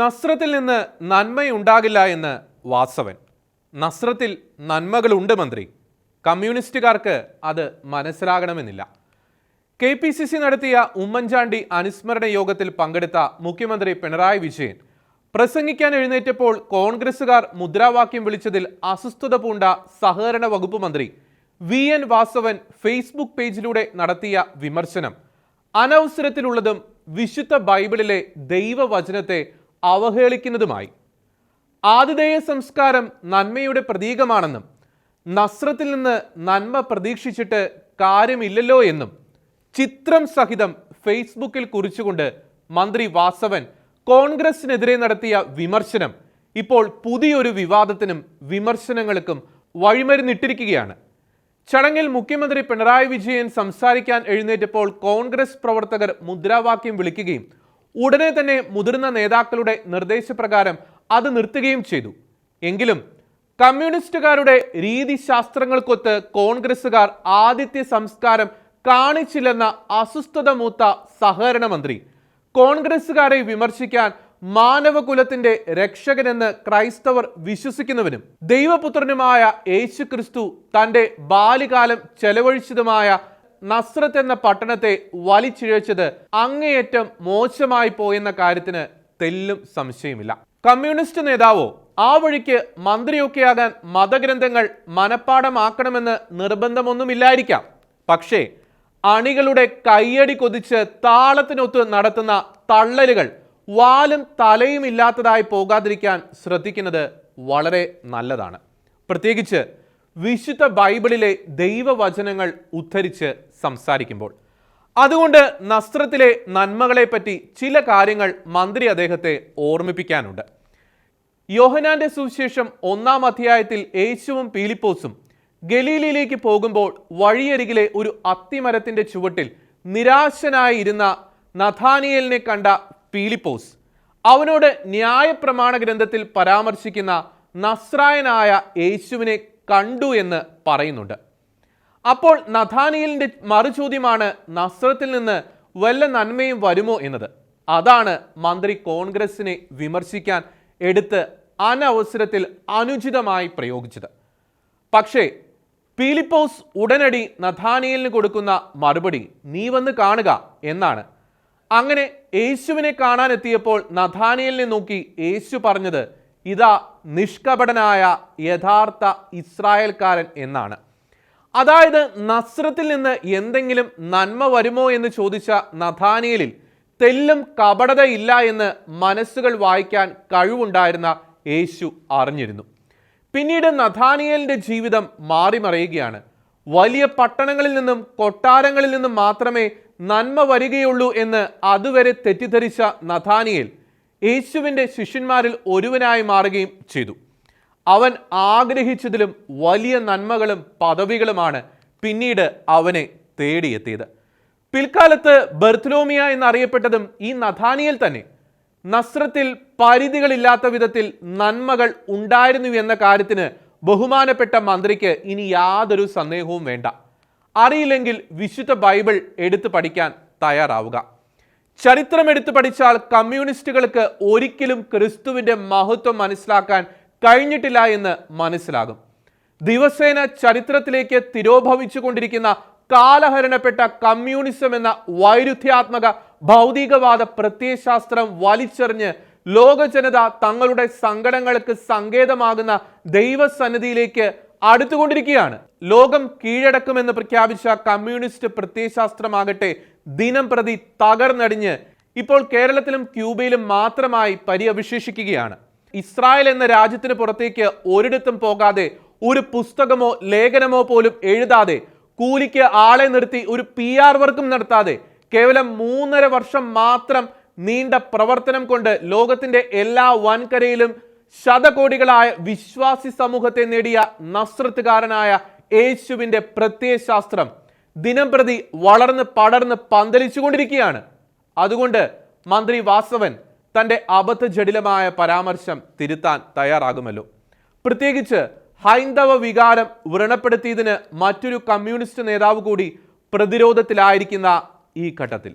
നസ്രത്തിൽ നിന്ന് നന്മയുണ്ടാകില്ല എന്ന് വാസവൻ. നസ്രത്തിൽ നന്മകളുണ്ട് മന്ത്രി. കമ്മ്യൂണിസ്റ്റുകാർക്ക് അത് മനസ്സിലാകണമെന്നില്ല. കെ പി സി സി നടത്തിയ ഉമ്മൻചാണ്ടി അനുസ്മരണ യോഗത്തിൽ പങ്കെടുത്ത മുഖ്യമന്ത്രി പിണറായി വിജയൻ പ്രസംഗിക്കാൻ എഴുന്നേറ്റപ്പോൾ കോൺഗ്രസുകാർ മുദ്രാവാക്യം വിളിച്ചതിൽ അസ്വസ്ഥത പൂണ്ട സഹകരണ വകുപ്പ് മന്ത്രി വി എൻ വാസവൻ ഫേസ്ബുക്ക് പേജിലൂടെ നടത്തിയ വിമർശനം. അനവസരത്തിലുള്ളതും വിശുദ്ധ ബൈബിളിലെ ദൈവവചനത്തെ അവഹേളിക്കുന്നതുമായി. ആതിഥേയ സംസ്കാരം നന്മയുടെ പ്രതീകമാണെന്നും നസ്രത്തിൽ നിന്ന് നന്മ പ്രതീക്ഷിച്ചിട്ട് കാര്യമില്ലല്ലോ എന്നും ചിത്രം സഹിതം ഫേസ്ബുക്കിൽ കുറിച്ചുകൊണ്ട് മന്ത്രി വാസവൻ കോൺഗ്രസിനെതിരെ നടത്തിയ വിമർശനം ഇപ്പോൾ പുതിയൊരു വിവാദത്തിനും വിമർശനങ്ങൾക്കും വഴിമരുന്നിട്ടിരിക്കുകയാണ്. ചടങ്ങിൽ മുഖ്യമന്ത്രി പിണറായി വിജയൻ സംസാരിക്കാൻ എഴുന്നേറ്റപ്പോൾ കോൺഗ്രസ് പ്രവർത്തകർ മുദ്രാവാക്യം വിളിക്കുകയും ഉടനെ തന്നെ മുതിർന്ന നേതാക്കളുടെ നിർദ്ദേശപ്രകാരം അത് നിർത്തുകയും ചെയ്തു. എങ്കിലും കമ്മ്യൂണിസ്റ്റുകാരുടെ രീതിശാസ്ത്രങ്ങൾക്കൊത്ത് കോൺഗ്രസുകാർ ആദിത്യ സംസ്കാരം കാണിച്ചില്ലെന്ന അസ്വസ്ഥത മൂത്ത സഹകരണ മന്ത്രി. കോൺഗ്രസുകാരെ വിമർശിക്കാൻ മാനവകുലത്തിന്റെ രക്ഷകനെന്ന് ക്രൈസ്തവർ വിശ്വസിക്കുന്നവനും ദൈവപുത്രനുമായ യേശു ക്രിസ്തു തന്റെ ബാല്യകാലം ചെലവഴിച്ചതുമായ നസ്രത്ത് എന്ന പട്ടണത്തെ വലിച്ചിഴച്ചത് അങ്ങേയറ്റം മോശമായി പോയെന്ന കാര്യത്തിന് തെല്ലും സംശയമില്ല കമ്മ്യൂണിസ്റ്റ് നേതാവോ ആ വഴിക്ക് മന്ത്രിയൊക്കെയാകാൻ മതഗ്രന്ഥങ്ങൾ മനഃപ്പാടമാക്കണമെന്ന് നിർബന്ധമൊന്നുമില്ലായിരിക്കാം. പക്ഷേ അണികളുടെ കയ്യടി കൊതിച്ച് താളത്തിനൊത്ത് നടത്തുന്ന തള്ളലുകൾ വാലും തലയും ഇല്ലാത്തതായി പോകാതിരിക്കാൻ ശ്രദ്ധിക്കുന്നത് വളരെ നല്ലതാണ്. പ്രത്യേകിച്ച് വിശുദ്ധ ബൈബിളിലെ ദൈവവചനങ്ങൾ ഉദ്ധരിച്ച് സംസാരിക്കുമ്പോൾ. അതുകൊണ്ട് നസ്ത്രത്തിലെ നന്മകളെപ്പറ്റി ചില കാര്യങ്ങൾ മന്ത്രി അദ്ദേഹത്തെ ഓർമ്മിപ്പിക്കാനുണ്ട്. യോഹനാന്റെ സുവിശേഷം ഒന്നാം അധ്യായത്തിൽ യേശുവും പീലിപ്പോസും ഗലീലയിലേക്ക് പോകുമ്പോൾ വഴിയരികിലെ ഒരു അത്തിമരത്തിന്റെ ചുവട്ടിൽ നിരാശനായി ഇരുന്ന നഥാനിയലിനെ കണ്ട പീലിപ്പോസ് അവനോട് ന്യായപ്രമാണ ഗ്രന്ഥത്തിൽ പരാമർശിക്കുന്ന നസ്രായനായ യേശുവിനെ കണ്ടു എന്ന് പറയുന്നുണ്ട്. അപ്പോൾ നഥാനിയലിന്റെ മറുചോദ്യമാണ് നസ്രത്തിൽ നിന്ന് വല്ല നന്മയും വരുമോ എന്നത്. അതാണ് മന്ത്രി കോൺഗ്രസിനെ വിമർശിക്കാൻ എടുത്ത് അനവസരത്തിൽ അനുചിതമായി പ്രയോഗിച്ചത്. പക്ഷേ പീലിപ്പോസ് ഉടനടി നഥാനിയലിന് കൊടുക്കുന്ന മറുപടി നീ വന്ന് കാണുക എന്നാണ്. അങ്ങനെ യേശുവിനെ കാണാനെത്തിയപ്പോൾ നഥാനിയലിനെ നോക്കി യേശു പറഞ്ഞത് ഇതാ നിഷ്കപടനായ യഥാർത്ഥ ഇസ്രായേൽക്കാരൻ എന്നാണ്. അതായത് നസ്രത്തിൽ നിന്ന് എന്തെങ്കിലും നന്മ വരുമോ എന്ന് ചോദിച്ച നഥാനിയലിൽ തെല്ലും കപടതയില്ല എന്ന് മനസ്സുകൾ വായിക്കാൻ കഴിവുണ്ടായിരുന്ന യേശു അറിഞ്ഞിരുന്നു. പിന്നീട് നഥാനിയലിന്റെ ജീവിതം മാറിമറിയുകയാണ്. വലിയ പട്ടണങ്ങളിൽ നിന്നും കൊട്ടാരങ്ങളിൽ നിന്നും മാത്രമേ നന്മ വരികയുള്ളൂ എന്ന് അതുവരെ തെറ്റിദ്ധരിച്ച നഥാനിയേൽ യേശുവിന്റെ ശിഷ്യന്മാരിൽ ഒരുവനായി മാറുകയും ചെയ്തു. അവൻ ആഗ്രഹിച്ചതിലും വലിയ നന്മകളും പദവികളുമാണ് പിന്നീട് അവനെ തേടിയെത്തിയത്. പിൽക്കാലത്ത് ബർത്തലോമിയ എന്നറിയപ്പെട്ടതും ഈ നഥാനിയിൽ തന്നെ. നസ്രത്തിൽ പരിധികളില്ലാത്ത വിധത്തിൽ നന്മകൾ ഉണ്ടായിരുന്നു എന്ന കാര്യത്തിന് ബഹുമാനപ്പെട്ട മന്ത്രിക്ക് ഇനി യാതൊരു സന്ദേഹവും വേണ്ട. അറിയില്ലെങ്കിൽ വിശുദ്ധ ബൈബിൾ എടുത്തു പഠിക്കാൻ തയ്യാറാവുക. ചരിത്രം എടുത്തു പഠിച്ചാൽ കമ്മ്യൂണിസ്റ്റുകൾക്ക് ഒരിക്കലും ക്രിസ്തുവിന്റെ മഹത്വം മനസ്സിലാക്കാൻ കഴിഞ്ഞിട്ടില്ല എന്ന് മനസ്സിലാകും. ദിവസേന ചരിത്രത്തിലേക്ക് തിരോഭവിച്ചു കൊണ്ടിരിക്കുന്ന കാലഹരണപ്പെട്ട കമ്മ്യൂണിസം എന്ന വൈരുദ്ധ്യാത്മക ഭൗതികവാദ പ്രത്യയശാസ്ത്രം വലിച്ചെറിഞ്ഞ് ലോക ജനത തങ്ങളുടെ സങ്കടങ്ങൾക്ക് സങ്കേതമാകുന്ന ദൈവസന്നിധിയിലേക്ക് അടുത്തുകൊണ്ടിരിക്കുകയാണ്. ലോകം കീഴടക്കുമെന്ന് പ്രഖ്യാപിച്ച കമ്മ്യൂണിസ്റ്റ് പ്രത്യയശാസ്ത്രമാകട്ടെ ദിനം പ്രതി തകർന്നടിഞ്ഞ് ഇപ്പോൾ കേരളത്തിലും ക്യൂബയിലും മാത്രമായി പര്യവശേഷിക്കുകയാണ്. ഇസ്രായേൽ എന്ന രാജ്യത്തിന് പുറത്തേക്ക് ഒരിടത്തും പോകാതെ ഒരു പുസ്തകമോ ലേഖനമോ പോലും എഴുതാതെ കൂലിക്ക് ആളെ നിർത്തി ഒരു പി ആർ വർക്കും നടത്താതെ കേവലം മൂന്നര വർഷം മാത്രം നീണ്ട പ്രവർത്തനം കൊണ്ട് ലോകത്തിന്റെ എല്ലാ വൻകരയിലും ശതകോടികളായ വിശ്വാസി സമൂഹത്തെ നേടിയ നസ്രത്തുകാരനായ യേശുവിന്റെ പ്രത്യയശാസ്ത്രം ദിനം പ്രതി വളർന്ന് പടർന്ന് പന്തലിച്ചുകൊണ്ടിരിക്കുകയാണ്. അതുകൊണ്ട് മന്ത്രി വാസവൻ തന്റെ അബദ്ധജടിലമായ പരാമർശം തിരുത്താൻ തയ്യാറാകുമല്ലോ. പ്രത്യേകിച്ച് ഹൈന്ദവ വികാരം വ്രണപ്പെടുത്തിയതിന് മറ്റൊരു കമ്മ്യൂണിസ്റ്റ് നേതാവ് കൂടി പ്രതിരോധത്തിലായിരിക്കുന്ന ഈ ഘട്ടത്തിൽ.